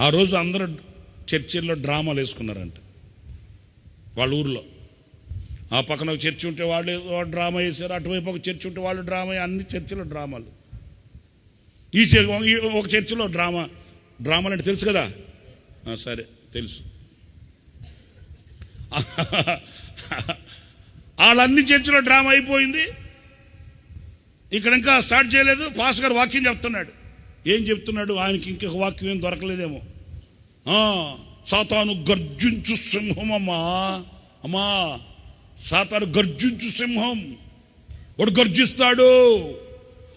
ఆ రోజు అందరూ చర్చిల్లో డ్రామాలు వేసుకున్నారంట. వాళ్ళ ఊర్లో. ఆ పక్కన ఒక చర్చి ఉంటే వాళ్ళు డ్రామా వేశారు అటువైపు ఒక చర్చి ఉంటే వాళ్ళు డ్రామా అన్ని చర్చిలో డ్రామాలు. ఈ చర్- ఈ ఒక చర్చిలో డ్రామా డ్రామాలు అంటే తెలుసు కదా? సరే తెలుసు. వాళ్ళన్ని చర్చిలో డ్రామా అయిపోయింది. ఇక్కడ ఇంకా స్టార్ట్ చేయలేదు. పాస్ గారు వాక్యం చెప్తున్నాడు. ఏం చెప్తున్నాడు? ఆయనకి ఇంకొక వాక్యం ఏం దొరకలేదేమో. సాతాను గర్జించు సింహం అమ్మా. అమ్మా సాతాను గర్జించు సింహం. వాడు గర్జిస్తాడు.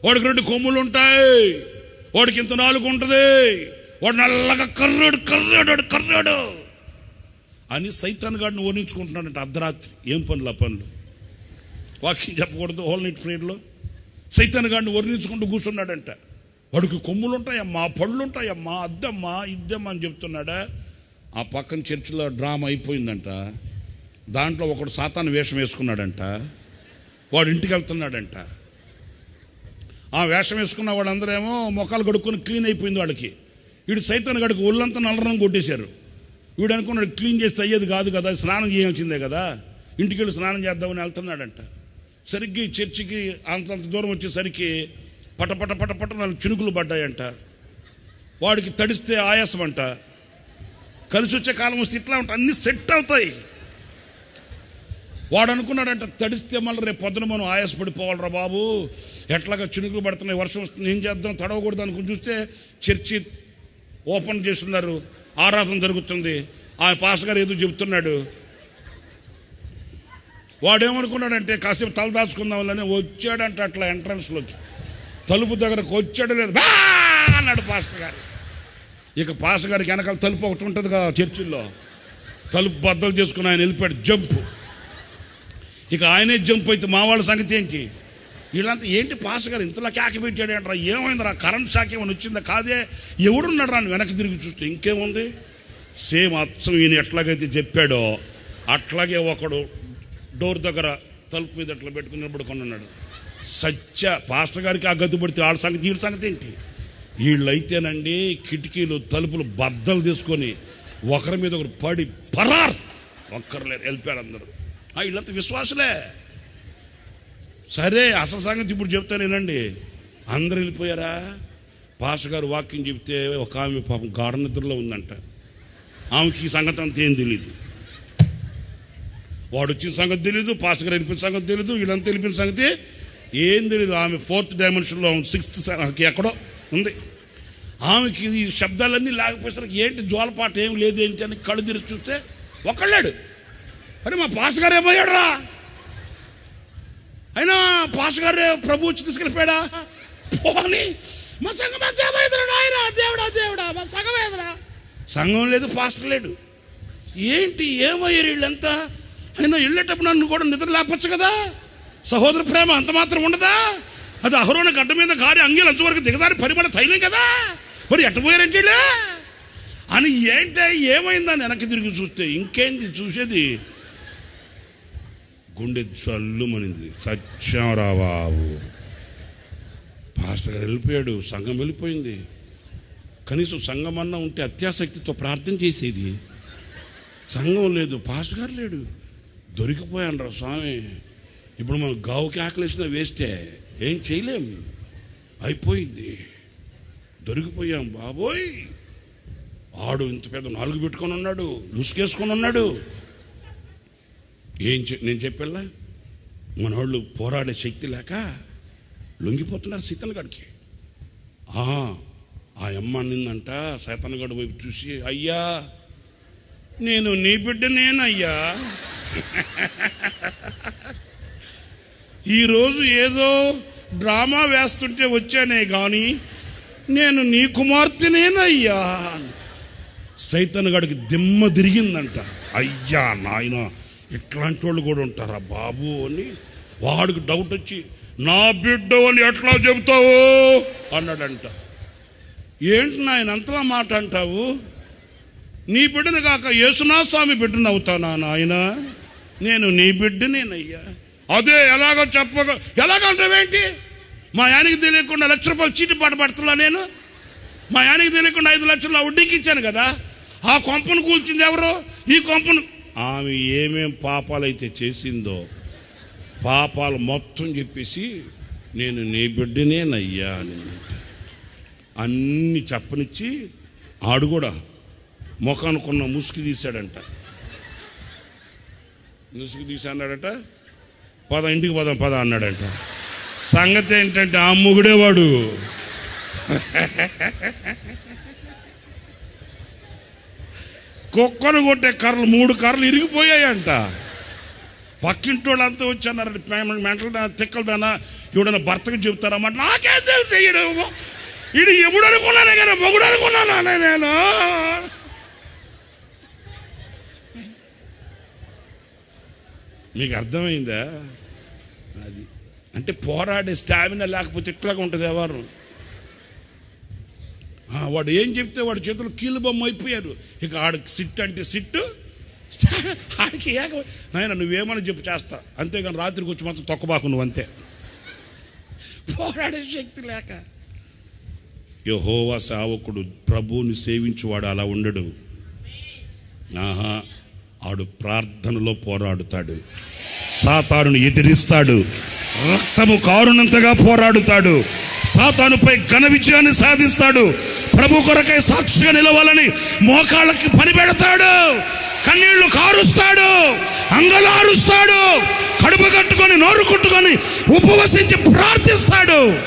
వాడికి రెండు కొమ్ములు ఉంటాయి వాడికి ఇంత నాలుగు ఉంటుంది వాడు నల్లగా కర్రాడు కర్రాడు కర్రాడు. అని సైతాన్ గాడిని వర్ణించుకుంటున్నాడంట అర్ధరాత్రి. ఏం పనులు ఆ పనులు? వాక్యం చెప్పకూడదు హోల్ నైట్ ప్రేయర్లో. సైతాన్ గాడిని వర్ణించుకుంటూ కూర్చున్నాడంట. వాడికి కొమ్ములు ఉంటాయమ్మా పళ్ళు ఉంటాయమ్మా అద్దమ్మా ఇద్దమ్మా అని చెప్తున్నాడా? ఆ పక్కన చర్చిలో డ్రామా అయిపోయిందంట. దాంట్లో ఒకడు సాతాను వేషం వేసుకున్నాడంట. వాడు ఇంటికి వెళ్తున్నాడంట. ఆ వేషం వేసుకున్న వాళ్ళందరేమో మొక్కలు కడుక్కొని క్లీన్ అయిపోయింది వాళ్ళకి. వీడు సైతాన్ గడుకు ఒళ్ళంతా నల్లరం కొట్టేశారు. వీడు అనుకున్నాడు క్లీన్ చేస్తే అయ్యేది కాదు కదా స్నానం చేయాల్సిందే కదా. ఇంటికి వెళ్ళి స్నానం చేద్దామని వెళ్తున్నాడంట. సరిగ్గా చర్చికి అంతంత దూరం వచ్చేసరికి పటపట పటపట నన్ను చినుకులు పడ్డాయంట. వాడికి తడిస్తే ఆయాసం అంట కలిసి వచ్చే కాలం వస్తే ఇట్లా ఉంటా అన్నీ సెట్ అవుతాయి. వాడు అనుకున్నాడంట తడిస్తే మళ్ళీ రేపు పొద్దున మనం ఆయాసపడిపోవాలరా బాబు. ఎట్లాగా చినుకులు పడుతున్నాయి వర్షం వస్తుంది ఏం చేద్దాం తడవకూడదు అనుకుని చూస్తే చర్చి ఓపెన్ చేస్తున్నారు ఆరాధన జరుగుతుంది. ఆ పాస్ గారు ఏదో చెబుతున్నాడు వాడేమనుకున్నాడంటే కాసేపు తల దాచుకుందామని వచ్చాడంట అట్లా ఎంట్రన్స్లోకి తలుపు దగ్గరకు వచ్చాడు లేదు. బా అన్నాడు పాస్టర్ గారు. ఇక పాస్టర్ గారికి వెనకాల తలుపు ఒకటి ఉంటుంది కదా చర్చిల్లో. తలుపు బద్దలు చేసుకుని ఆయన వెళ్ళిపోయాడు. జంపు. ఇక ఆయనే జంప్ అయితే మా వాళ్ళ సంగతి ఏంటి? వీళ్ళంతా ఏంటి పాస్ గారు ఇంతలా కేక పెట్టాడు అంటారా ఏమైందిరా? కరెంట్ షాక్ ఏమైనా వచ్చిందా? కాదే. ఎవడున్నాడు రాని వెనక్కి తిరిగి చూస్తే ఇంకేముంది? సేమ్ అచ్చం ఈయన ఎట్లాగైతే చెప్పాడో అట్లాగే ఒకడు డోర్ దగ్గర తలుపు మీద ఎట్లా పెట్టుకుని నిలబడుకొని ఉన్నాడు. సత్య పాస్టర్ గారికి ఆ గతి పడితే ఆడ సంగతి ఈ సంగతి ఏంటి? వీళ్ళైతేనండి కిటికీలు తలుపులు బద్దలు తీసుకొని ఒకరి మీద ఒకరు పడి పరార్! ఒక్కరు లేరు వెళ్ళిపోయారు అందరూ. ఆ, వీళ్ళంతా విశ్వాసులే. సరే అసలు సంగతి ఇప్పుడు చెప్తానేనండి అందరు వెళ్ళిపోయారా? పాస్ గారు వాక్యం చెప్తే ఒక ఆమె పాపం గాఢ నిద్రలో ఉందంట. ఆమెకి ఈ సంగతి అంత ఏం తెలియదు వాడు వచ్చిన సంగతి తెలియదు పాస్ గారు వెళ్ళిపోయిన సంగతి తెలియదు వీళ్ళంతా వెళ్ళిపోయిన సంగతి ఏం తెలియదు ఆమె ఫోర్త్ డైమెన్షన్లో సిక్స్త్ ఎక్కడో ఉంది. ఆమెకి ఈ శబ్దాలన్నీ లేకపోయేసరికి ఏంటి జోలపాట ఏం లేదు ఏంటి అని కళ్ళు తెరిచి చూస్తే ఒకళ్ళాడు అరే మా పాస్ గారు ఏమయ్యాడు రా అయినా పాస్ గారు ప్రభు వచ్చి తీసుకెళ్ళిపోయాడా? పోని. మా సంఘం అంతా ఆయన దేవుడా దేవుడా మా సంఘం సంఘం లేదు పాస్టర్ లేడు. ఏంటి ఏమయ్యారు వీళ్ళంతా? అయినా వెళ్ళేటప్పుడు నన్ను కూడా నిద్ర లేపచ్చు కదా? సహోదర ప్రేమ అంత మాత్రం ఉండదా? అది అహరోన గడ్డ మీద గారి అంగీలు అంచు వరకు దిగజారి పరిమళ తైలం కదా? మరి ఎట్టపోయారంటే అని ఏంటి ఏమైందని వెనక్కి తిరిగి చూస్తే ఇంకేంది చూసేది? గుండె జల్లుమనింది. సత్యం బాబు. పాస్టర్ గారు వెళ్ళిపోయాడు. సంఘం వెళ్ళిపోయింది. కనీసం సంఘం అన్న ఉంటే అత్యాసక్తితో ప్రార్థన చేసేది. సంఘం లేదు. పాస్టర్ గారు లేడు. దొరికిపోయాను రా స్వామి. ఇప్పుడు మనం గావుకి ఆకలిసిన వేస్తే ఏం చేయలేం. అయిపోయింది. దొరికిపోయాం బాబోయ్. ఆడు ఇంత పెద్ద నాలుగు పెట్టుకొని ఉన్నాడు ముసుగేసుకొని ఉన్నాడు. ఏం నేను చెప్పేలా? మన వాళ్ళు పోరాడే శక్తి లేక లొంగిపోతున్నారు సీతనగడికి ఆ ఆ అమ్మ అన్నిందంట సైతనగడు వైపు చూసి అయ్యా నేను నీ బిడ్డ నేనయ్యా ఈరోజు ఏదో డ్రామా వేస్తుంటే వచ్చానే కానీ నేను నీ కుమార్తెనేనయ్యా సైతన్ గడికి దిమ్మ తిరిగిందంట. అయ్యా నాయన ఇట్లాంటి వాళ్ళు కూడా ఉంటారా బాబు అని. వాడికి డౌట్ వచ్చి నా బిడ్డ అని ఎట్లా చెబుతావు అన్నాడంట. ఏంటి నాయన అంతలా మాట అంటావు? నీ బిడ్డను కాక యేసునాథ స్వామి బిడ్డను అవుతానా నాయన? నేను నీ బిడ్డనేనయ్యా. అదే ఎలాగో చెప్పక ఎలాగంటావేంటి? మా ఆయనకి తెలియకుండా లక్ష రూపాయలు చీటి పాట పడుతున్నా నేను. మా యానికి తెలియకుండా ఐదు లక్షలు ఆ వడ్డీకి ఇచ్చాను కదా. ఆ కొంపను కూల్చింది ఎవరు? ఈ కొంపను ఆమె ఏమేం పాపాలైతే చేసిందో పాపాలు మొత్తం చెప్పేసి నేను నీ బిడ్డనేనయ్యా అని అన్ని చెప్పనిచ్చి ఆడు కూడా ముఖానుకున్న ముసుగు తీశాడంట. ముసుగు తీసి అన్నాడట పద ఇంటికి పదం పద అన్నాడంట. సంగతి ఏంటంటే ఆ మొగుడే కుక్కను కొట్టే కర్రలు మూడు కర్రలు ఇరిగిపోయాయంట. పక్కింటి వాళ్ళంతా వచ్చి అన్నారు మెంటల్ దానా తిక్కల దానా ఎవడన్నా భర్తకు చెబుతారమ్మా నాకేం తెలుసు ఈడు ఈడు ఎముడు అనుకున్నానే కదా మొగుడు అనుకున్నానా నేను? మీకు అర్థమైందా? అది. అంటే పోరాడే స్టామినా లేకపోతే ఇట్లాగా ఉంటుంది ఎవరు వాడు ఏం చెప్తే వాడి చేతులు కీలు బొమ్మ అయిపోయారు. ఇక ఆడికి సిట్ అంటే సిట్టు ఆడికి ఏక నాయన నువ్వేమని చెప్పు చేస్తా. అంతేగాని రాత్రికి వచ్చి మాత్రం తొక్కబాకు నువ్వు అంతే. పోరాడే శక్తి లేక. యహోవా సేవకుడు ప్రభువుని సేవించువాడు అలా ఉండడు. ఆహా. ఆడు ప్రార్థనలో పోరాడుతాడు. సాతారును ఎదిరిస్తాడు. రక్తము కారునంతగా పోరాడుతాడు. సాతానుపై ఘన విజయాన్ని సాధిస్తాడు. ప్రభు కొరకై సాక్షిగా నిలవాలని మోకాళ్ళకి పని పెడతాడు. కన్నీళ్ళు కారుస్తాడు. అంగలారుస్తాడు. కడుపు కట్టుకొని నోరు కుట్టుకొని ఉపవసించి ప్రార్థిస్తాడు.